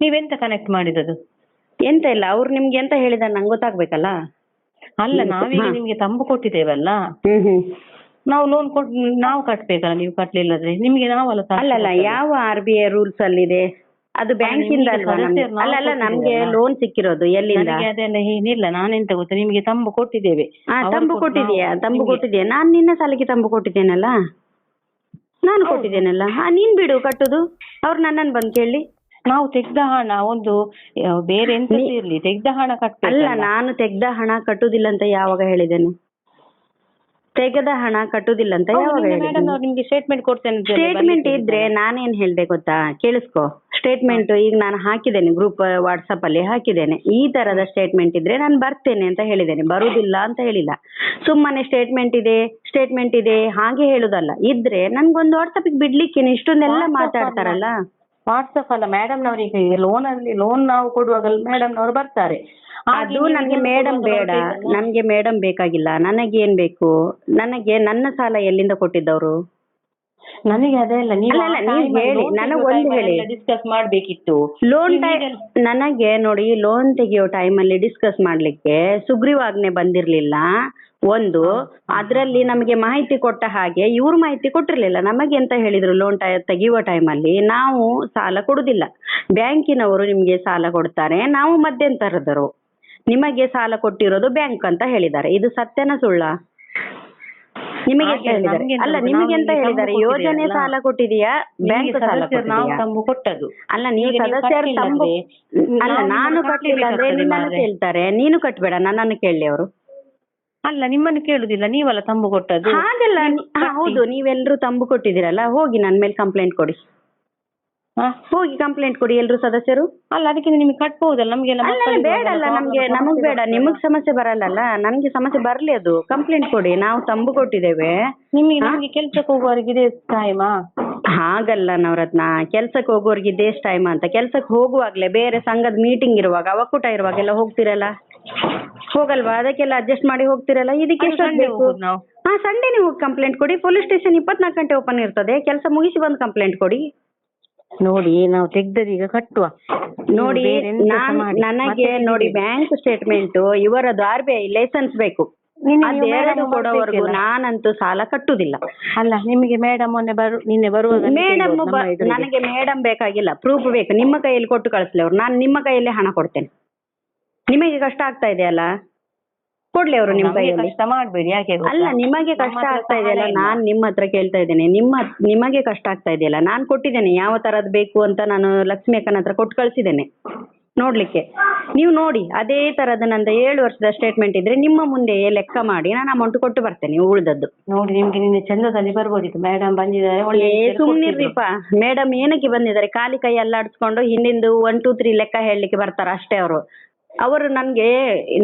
ನೀವೆಂತ connect ಮಾಡಿರೋದು ಎಂತ ಇಲ್ಲ ಅವ್ರು ನಿಮ್ಗೆ ಎಂತ ಹೇಳಿದಾರೆ ನಂಗೆ ಗೊತ್ತಾಗ್ಬೇಕಲ್ಲ? ಅಲ್ಲ ನಾವೀಗ ನಿಮ್ಗೆ ತಂಬು ಕೊಟ್ಟಿದ್ದೇವಲ್ಲ? ಹ್ಮ್ ಹ್ಮ್. ನಾವು ಲೋನ್ ಕೊಟ್ ನಾವು ಕಟ್ಬೇಕಲ್ಲ ನೀವು ಕಟ್ಲಿಲ್ಲದ್ರೆ? ನಿಮ್ಗೆ ನಾವಲ್ಲ ಅಲ್ಲ ಅಲ್ಲಲ್ಲ. ಯಾವ ಆರ್ ಬಿ ಐ ರೂಲ್ಸ್ ಅಲ್ಲಿ ಇದೆ ಅದು ಬ್ಯಾಂಕ್ ಇಂದ ಅಲ್ವಾ ನಮ್ಗೆ? ಸದಸ್ಯರು ನಾವು ಅಲ್ಲ ಅಲ್ಲ ನಮ್ಗೆ. ಲೋನ್ ಸಿಕ್ಕಿರೋದು ಎಲ್ಲಿಂದ? ನನಗೆ ಅದೆಲ್ಲ ಏನಿಲ್ಲ ನಾನೆಂತ ಗೊತ್ತಾ? ನಿಮ್ಗೆ ತಂಬು ಕೊಟ್ಟಿದ್ದೇವೆ. ಅವರು ತಂಬು ಕೊಟ್ಟು ಕೊಟ್ಟಿದ್ಯಾ ನಾವು ತಂಬು ನಿಮ್ಗೆ- ಕೊಟ್ಟಿದ್ಯಾ ನಾನ್ ನಿನ್ನ ಸಾಲಕ್ಕೆ ತಂಬು ಕೊಟ್ಟಿದ್ದೇನಲ್ಲ? ನಾನು ಕೊಟ್ಟಿದ್ದೇನಲ್ಲ? ಹಾ ನೀನ್ ಬಿಡು ಕಟ್ಟುದು. ಅವ್ರು ನನ್ನನ್ನು ಬಂದು ಕೇಳಿ. ನಾವು ತೆಗ್ದ ಹಣ ಒಂದು ಬೇರೆ ಇರ್ಲಿ ತೆಗ್ದ ಹಣ ಅಲ್ಲ ನಾನು ತೆಗ್ದ ಹಣ ಕಟ್ಟುದಿಲ್ಲ ಅಂತ ಯಾವಾಗ ಹೇಳಿದ್ದೇನೆ? ತೆಗೆದ ಹಣ ಕಟ್ಟುದಿಲ್ಲ ಅಂತ ಯಾವಾಗ ಮೇಡಮ್ ಹೇಳಿದ್ದೇನೆ? ಅವ್ರು ನಿಮ್ಗೆ ಸ್ಟೇಟ್ಮೆಂಟ್ ಕೊಡ್ತೇನೆ ಅಂತ ಹೇಳಿ ಸ್ಟೇಟ್ಮೆಂಟ್ ಬರ್ಲಿಕ್ಕೆ ಇದ್ರೆ ನಾನೇನ್ ಹೇಳ್ದೆ ಗೊತ್ತಾ? ಕೇಳಿಸ್ಕೊ. ಸ್ಟೇಟ್ಮೆಂಟ್ ಈಗ ನಾನು ಹಾಕಿದ್ದೇನೆ ಗ್ರೂಪ್ ವಾಟ್ಸಪ್ ಅಲ್ಲಿ ಹಾಕಿದ್ದೇನೆ. ಈ ತರದ ಸ್ಟೇಟ್ಮೆಂಟ್ ಇದ್ರೆ ನಾನು ಬರ್ತೇನೆ ಅಂತ ಹೇಳಿದ್ದೇನೆ ಬರುದಿಲ್ಲ ಅಂತ ಹೇಳಿಲ್ಲ. ಸುಮ್ಮನೆ ಸ್ಟೇಟ್ಮೆಂಟ್ ಇದೆ ಸ್ಟೇಟ್ಮೆಂಟ್ ಇದೆ ಹಾಗೆ ಹೇಳುದಲ್ಲ. ಇದ್ರೆ ನನ್ಗೊಂದು ವಾಟ್ಸಪ್ ಬಿಡ್ಲಿಕ್ಕೆ ಇಷ್ಟೊಂದೆಲ್ಲ ಮಾತಾಡ್ತಾರಲ್ಲ. ವಾಟ್ಸಪ್ ಅಲ್ಲ ಮೇಡಮ್ ನವರಿಗೆ ಲೋನ್ ಅಲ್ಲಿ ಲೋನ್ ನಾವು ಕೊಡುವಾಗ ಮೇಡಮ್ ನವರು ಬರ್ತಾರೆ. ಅದು ನಮ್ಗೆ ನನಗೆ ಮೇಡಮ್ ಬೇಡ. ನಮ್ಗೆ ಮೇಡಂ ಮೇಡಮ್ ಬೇಕಾಗಿಲ್ಲ. ಏನ್ ಬೇಕು? ನನಗೆ ನನ್ನ ಸಾಲ ಎಲ್ಲಿಂದ ಕೊಟ್ಟಿದ್ದವರು? ನನಗೆ ಅದೇ ಅಲ್ಲ ನೀವು ಅಲ್ಲ, ಅಲ್ಲ, ನೀವ್ ಹೇಳಿ, ನನಗೆ ಒಂದ್ ಹೇಳಿ. ಡಿಸ್ಕಸ್ ಮಾಡ್ಬೇಕಿತ್ತು. ಲೋನ್ ನನಗೆ ನೋಡಿ ಲೋನ್ ತೆಗಿಯೋ ಟೈಮಲ್ಲಿ ಡಿಸ್ಕಸ್ ಮಾಡ್ಲಿಕ್ಕೆ ಸುಗ್ರೀವಾಜ್ಞೆ ಬಂದಿರ್ಲಿಲ್ಲ. ಒಂದು ಅದ್ರಲ್ಲಿ ನಮಗೆ ಮಾಹಿತಿ ಕೊಟ್ಟ ಹಾಗೆ ಇವ್ರು ಮಾಹಿತಿ ಕೊಟ್ಟಿರಲಿಲ್ಲ. ನಮಗೆ ಎಂತ ಹೇಳಿದ್ರು ಲೋನ್ ತೆಗೆಯುವ ಟೈಮಲ್ಲಿ ನಾವು ಸಾಲ ಕೊಡುದಿಲ್ಲ. ಬ್ಯಾಂಕಿನವರು ನಿಮ್ಗೆ ಸಾಲ ಕೊಡ್ತಾರೆ ನಾವು ಮಧ್ಯಂತರದರು ನಿಮಗೆ ಸಾಲ ಕೊಟ್ಟಿರೋದು ಬ್ಯಾಂಕ್ ಅಂತ ಹೇಳಿದ್ದಾರೆ. ಇದು ಸತ್ಯನ ಸುಳ್ಳ? ನಿಮಗೆ ಅಲ್ಲ ನಿಮಗೆಂತ ನಿಮಗೆ ಎಂತ ಹೇಳಿದ್ದಾರೆ? ಯೋಜನೆ ಸಾಲ ಕೊಟ್ಟಿದೆಯಾ? ಬ್ಯಾಂಕ್ ಸಾಲ ಕೊಟ್ಟದ್ದು. ಅಲ್ಲ ನೀವು ಸದಸ್ಯರು ತಂಬು ಅಲ್ಲ ನಾನು ಕಟ್ಟಲಿಲ್ಲ ಅಂದ್ರೆ ನಿನ್ನನ್ನು ಕೇಳ್ತಾರೆ. ನೀನು ಕಟ್ಬೇಡ ನನ್ನನ್ನು ಕೇಳಿ ಅವರು. ಅಲ್ಲ ನಿಮ್ಮನ್ನು ಕೇಳುದಿಲ್ಲ ನೀವಲ್ಲ ತಂಬು ಕೊಟ್ಟದ್ದು. ಹಾಗಲ್ಲ ಹಾ, ಹೌದು ನೀವೆಲ್ಲರೂ ತಂಬು ಕೊಟ್ಟಿದ್ದೀರಲ್ಲ ಹೋಗಿ ನನ್ನ ಮೇಲೆ ಕಂಪ್ಲೇಂಟ್ ಕೊಡಿ. ಹಾ? ಹೋಗಿ ಕಂಪ್ಲೇಂಟ್ ಕೊಡಿ ಎಲ್ರು ಸದಸ್ಯರು. ಅಲ್ಲ ಅದಕ್ಕೆ ನಿಮಗೆ ಕಟ್ಬಹುದಲ್ಲ ನಮ್ಗೆಲ್ಲ ಅಲ್ಲ ಮಕ್ಕಳಿಗೆ ಬೇಡ ಅಲ್ಲ ನಮ್ಗೆ ಸಮಸ್ಯೆ ನಮಗ್ ಬೇಡ ನಿಮಗೆ ಸಮಸ್ಯೆ ಬರಲ್ಲಲ್ಲ ನನ್ಗೆ ಸಮಸ್ಯೆ ಬರ್ಲಿ ಅದು. ಕಂಪ್ಲೇಂಟ್ ಕೊಡಿ ನಾವು ತಂಬು ಕೊಟ್ಟಿದ್ದೇವೆ. ನಿಮಗೆ ನಮ್ಗೆ ಕೆಲ್ಸಕ್ಕೆ ಹೋಗುವವರಿಗೆ ಇದೆ ಟೈಮಾ ಹಾಗಲ್ಲ ನವರತ್ನ ಕೆಲ್ಸಕ್ಕೆ ಹೋಗೋರ್ಗೆ ಇದೇ ಟೈಮ್ ಅಂತ. ಕೆಲ್ಸಕ್ಕೆ ಹೋಗುವಾಗ್ಲೇ ಬೇರೆ ಸಂಘದ ಮೀಟಿಂಗ್ ಇರುವಾಗ ಒಕ್ಕೂಟ ಇರುವಾಗೆಲ್ಲ ಹೋಗ್ತಿರಲ್ಲ? ಹೋಗಲ್ವಾ? ಅದಕ್ಕೆಲ್ಲ ಅಡ್ಜಸ್ಟ್ ಮಾಡಿ ಹೋಗ್ತಿರಲ್ಲ? ಇದಕ್ಕೆ ಎಷ್ಟು ನಾವು. ಹಾ ಸಂಡೇ ನೀವು ಕಂಪ್ಲೇಂಟ್ ಕೊಡಿ. ಪೊಲೀಸ್ ಸ್ಟೇಷನ್ ಇಪ್ಪತ್ನಾಲ್ಕು ಗಂಟೆ ಓಪನ್ ಇರ್ತದೆ. ಕೆಲಸ ಮುಗಿಸಿ ಬಂದು ಕಂಪ್ಲೇಂಟ್ ಕೊಡಿ. ನೋಡಿ ನಾವು ತೆಗ್ದದೀಗ ಕಟ್ಟುವ. ನೋಡಿ. ನನಗೆ ನೋಡಿ ಬ್ಯಾಂಕ್ ಸ್ಟೇಟ್ಮೆಂಟ್ ಇವರದ್ದು ಆರ್ ಬಿ ಐ ಲೈಸೆನ್ಸ್ ಬೇಕು ಅದೆರಡು ಕೊಡೋವರೆಗೂ ನಾನಂತೂ ಸಾಲ ಕಟ್ಟುದಿಲ್ಲ. ಅಲ್ಲ ನಿಮಗೆ ಮೇಡಮ್ ಮೊನ್ನೆ ಬರು ನಿನ್ನೆ ಬರುವಾಗ ಮೇಡಮ್. ನನಗೆ ಮೇಡಮ್ ಬೇಕಾಗಿಲ್ಲ. ಪ್ರೂಫ್ ಬೇಕು. ನಿಮ್ಮ ಕೈಯಲ್ಲಿ ಕೊಟ್ಟು ಕಳಿಸ್ಲಿ ಅವ್ರು. ನಾನು ನಿಮ್ಮ ಕೈಯಲ್ಲೇ ಹಣ ಕೊಡ್ತೇನೆ. ನಿಮಗೆ ಕಷ್ಟ ಆಗ್ತಾ ಇದೆಯಲ್ಲ? ಕೊಡ್ಲಿ ಅವರು ನಮಗೆ ಕೈಯಲ್ಲಿ. ಕಷ್ಟ ಮಾಡ್ಬೇಡಿ ಯಾಕೆ ಗೊತ್ತಾ? ಅಲ್ಲ ನಿಮಗೆ ನಮ್ಮ ಕಷ್ಟ ಹತ್ರ ಆಗ್ತಾ ಇದೆ ಇದೆಯಲ್ಲ? ಇಲ್ಲ. ನಾನ್ ನಿಮ್ಮ ಹತ್ರ ಕೇಳ್ತಾ ಇದ್ದೇನೆ. ನಿಮ್ಮ ನಿಮಗೆ ಕಷ್ಟ ಆಗ್ತಾ ಇದೆಯಲ್ಲ? ನಾನ್ ಕೊಟ್ಟಿದ್ದೇನೆ. ಯಾವ ತರದ್ ಬೇಕು ಅಂತ ನಾನು ಲಕ್ಷ್ಮಿ ಅಕ್ಕನ ಹತ್ರ ಕೊಟ್ಟು ಕಳ್ಸಿದ್ದೇನೆ. ನೋಡ್ಲಿಕ್ಕೆ. ನೀವು ನೋಡಿ ಅದೇ ತರದ ನಂದು ಏಳು ವರ್ಷದ ಸ್ಟೇಟ್ಮೆಂಟ್ ಇದ್ರೆ ನಿಮ್ಮ ಮುಂದೆ ಲೆಕ್ಕ ಮಾಡಿ ನಾನು ಅಮೌಂಟ್ ಕೊಟ್ಟು ಬರ್ತೇನೆ ಉಳಿದದ್ದು. ನೋಡಿ ನಿಮ್ಗೆ ನಿನ್ನೆ ಚಂದದಲ್ಲಿ ಬರ್ಬೋದಿತ್ತು. ಮೇಡಮ್ ಬಂದಿದ್ದಾರೆ ಒಳ್ಳೆ ಏ ರೀತಿಯಲ್ಲಿ ಸುಮ್ನಿರ್ರಿಪ್ಪ ಮೇಡಮ್ ಏನಕ್ಕೆ ಬಂದಿದ್ದಾರೆ? ಖಾಲಿ ಕೈ ಅಲ್ಲಾಡಿಸ್ಕೊಂಡು ಹಿಂದಿಂದು ಒನ್ ಟೂ ತ್ರೀ ಲೆಕ್ಕ ಹೇಳಲಿಕ್ಕೆ ಬರ್ತಾರ ಅಷ್ಟೇ ಅವರು. ಅವರು ನನಗೆ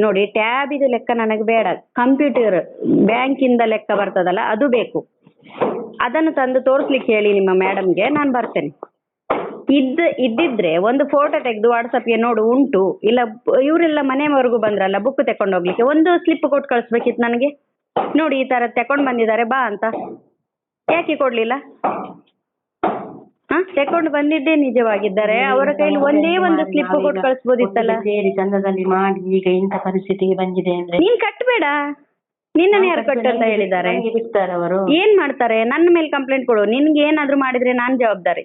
ನೋಡಿ ಟ್ಯಾಬ್ ಇದು ಲೆಕ್ಕ ನನಗೆ ಬೇಡ. ಕಂಪ್ಯೂಟರ್ ಬ್ಯಾಂಕಿಂದ ಲೆಕ್ಕ ಬರ್ತದಲ್ಲ, ಅದು ಬೇಕು. ಅದನ್ನು ತಂದು ತೋರಿಸ್ಲಿಕ್ಕೆ ಹೇಳಿ ನಿಮ್ಮ ಮೇಡಮ್ಗೆ ನಾನು ಬರ್ತೇನೆ. ಇದ್ದ, ಇದ್ದಿದ್ರೆ ಒಂದು ಫೋಟೋ ತೆಗೆದು ವಾಟ್ಸಪ್ಗೆ ನೋಡು, ಉಂಟು. ಇಲ್ಲ, ಇವರೆಲ್ಲ ಮನೆವರೆಗೂ ಬಂದ್ರಲ್ಲ ಬುಕ್ ತಕೊಂಡು ಹೋಗ್ಲಿಕ್ಕೆ. ಒಂದು ಸ್ಲಿಪ್ ಕೊಟ್ಟು ಕಳಿಸ್ಬೇಕಿತ್ತು ನನಗೆ. ನೋಡಿ, ಈ ತರ ತಕೊಂಡು ಬಂದಿದ್ದಾರೆ, ಬಾ ಅಂತ. ಯಾಕೆ ಕೊಡ್ಲಿಲ್ಲ? ತಕೊಂಡು ಬಂದಿದ್ದೇ ನಿಜವಾಗಿದ್ದಾರೆ ಅವರ ಕೈಲಿ ಒಂದೇ ಒಂದು ಸ್ಲಿಪ್ ಕೊಟ್ಟು ಕಳಿಸ್ಬೋದಿತ್ತಲ್ಲ ಸೇರಿ ಚಂದದಲ್ಲಿ ಮಾಡಿ ಈಗ ಇಂಥ ಪರಿಸ್ಥಿತಿಗೆ ಬಂದಿದೆ ಅಂದ್ರೆ ನೀನ್ ಕಟ್ಬೇಡ. ನಿನ್ನ ಯಾರು ಕಟ್ಟು ಅಂತ ಹೇಳಿದ್ದಾರೆ? ಬಿಡ್ತಾರೆ ಅವರು. ಏನ್ ಮಾಡ್ತಾರೆ? ನನ್ನ ಮೇಲೆ ಕಂಪ್ಲೇಂಟ್ ಕೊಡು. ನಿನ್ಗೆ ಏನಾದ್ರು ಮಾಡಿದ್ರೆ ನಾನ್ ಜವಾಬ್ದಾರಿ.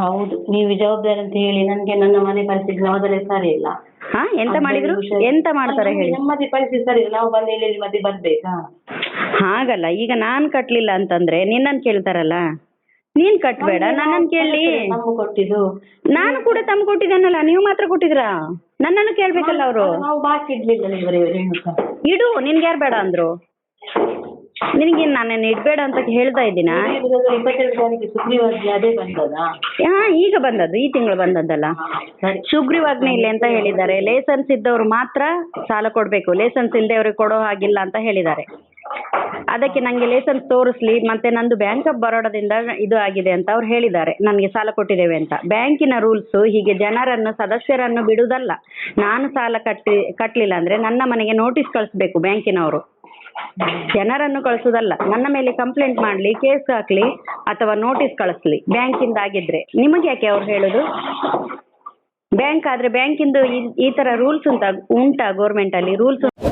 ಹೌದು ನೀವು ಜವಾಬ್ದಾರಿ ಅಂತ ಹೇಳಿ ನನ್ಗೆ ನನ್ನ ಮನೆ ಪರಿಸ್ಥಿತಿ ಮೊದಲೇ ಸರಿ ಇಲ್ಲ. ಹಾ ಎಂತ ಮಾಡಿದ್ರು? ಎಂತ ಮಾಡ್ತಾರೆ ಹೇಳಿ. ನೆಮ್ಮದಿ ಪರಿಸ್ಥಿತಿ ಸರಿ ಇಲ್ಲ. ನಾವು ಬಂದು ಇಲ್ಲಿ ಮತ್ತೆ ಬರ್ಬೇಕಾ? ಹಾಗಲ್ಲ. ಈಗ ನಾನ್ ಕಟ್ಲಿಲ್ಲ ಅಂತಂದ್ರೆ ನಿನ್ನನ್ ಕೇಳ್ತಾರಲ್ಲ? ನೀನ್ ಕಟ್ಬೇಡ ನನ್ನನ್ ಕೇಳಿ. ಕೊಟ್ಟಿದ್ದು? ನಾನು ಕೂಡ ತಮ್ಮ ಕೊಟ್ಟಿದ್ದೇನಲ್ಲ ನೀವು ಮಾತ್ರ ಕೊಟ್ಟಿದ್ರಾ ನನ್ನನ್ನು ಕೇಳ್ಬೇಕಲ್ಲ ಅವರು. ನಾವು ಬಾಕಿ ಇಡ್ಲಿಲ್ಲ ಇವರೇ ರೇಣುಕ ಇಡು ನಿನ್ಗೆ ಯಾರು ಬೇಡ ಅಂದ್ರು? ನಿನಗೆ ನಾನೇನು ಇಡ್ಬೇಡ ಅಂತ ಹೇಳ್ತಾ ಇದ್ದೀನಾ? ಇಪ್ಪತ್ತೆರಡು ತಾರೀಕು ಸುಗ್ರೀವಾಜ್ಞೆ ಅದೇ ಬಂದದಾ. ಹಾ ಈಗ ಬಂದದ್ದು ಈ ತಿಂಗಳು ಬಂದದ್ದಲ್ಲ. ಶುಗ್ರೀವಾಜ್ಞೆ ಸುಗ್ರೀವಾಜ್ಞೆ ಇಲ್ಲ ಅಂತ ಹೇಳಿದ್ದಾರೆ. ಲೇಸನ್ಸ್ ಇದ್ದವ್ರು ಮಾತ್ರ ಸಾಲ ಕೊಡ್ಬೇಕು. ಇಲ್ಲದೆ ಇಲ್ದವ್ರಿಗೆ ಕೊಡೋ ಹಾಗಿಲ್ಲ ಅಂತ ಹೇಳಿದ್ದಾರೆ. ಅದಕ್ಕೆ ನಂಗೆ ಲೈಸೆನ್ಸ್ ತೋರಿಸ್ಲಿ, ಮತ್ತೆ ನಂದು ಬ್ಯಾಂಕ್ ಆಫ್ ಬರೋಡದಿಂದ ಇದು ಆಗಿದೆ ಅಂತ ಅವ್ರು ಹೇಳಿದ್ದಾರೆ. ನನಗೆ ಸಾಲ ಕೊಟ್ಟಿದ್ದೇವೆ ಅಂತ. ಬ್ಯಾಂಕಿನ ರೂಲ್ಸ್ ಹೀಗೆ ಜನರನ್ನು, ಸದಸ್ಯರನ್ನು ಬಿಡುವುದಲ್ಲ. ನಾನು ಸಾಲ ಕಟ್ಟಿ ಕಟ್ಟಲಿಲ್ಲ ಅಂದ್ರೆ ನನ್ನ ಮನೆಗೆ ನೋಟಿಸ್ ಕಳಿಸ್ಬೇಕು ಬ್ಯಾಂಕಿನವರು ಜನರನ್ನು ಕಳಿಸುದಲ್ಲ ನನ್ನ ಮೇಲೆ ಕಂಪ್ಲೇಂಟ್ ಮಾಡ್ಲಿ ಕೇಸ್ ಹಾಕ್ಲಿ, ಅಥವಾ ನೋಟಿಸ್ ಕಳಿಸ್ಲಿ ಬ್ಯಾಂಕಿಂದ ಆಗಿದ್ರೆ. ನಿಮಗೆ ಯಾಕೆ ಅವ್ರು ಹೇಳುದು? ಬ್ಯಾಂಕ್ ಆದ್ರೆ ಬ್ಯಾಂಕಿಂದು ಈ- ತರ ರೂಲ್ಸ್ ಉಂಟಾ ಉಂಟಾ ಗೌರ್ಮೆಂಟ್ ಅಲ್ಲಿ? ರೂಲ್ಸ್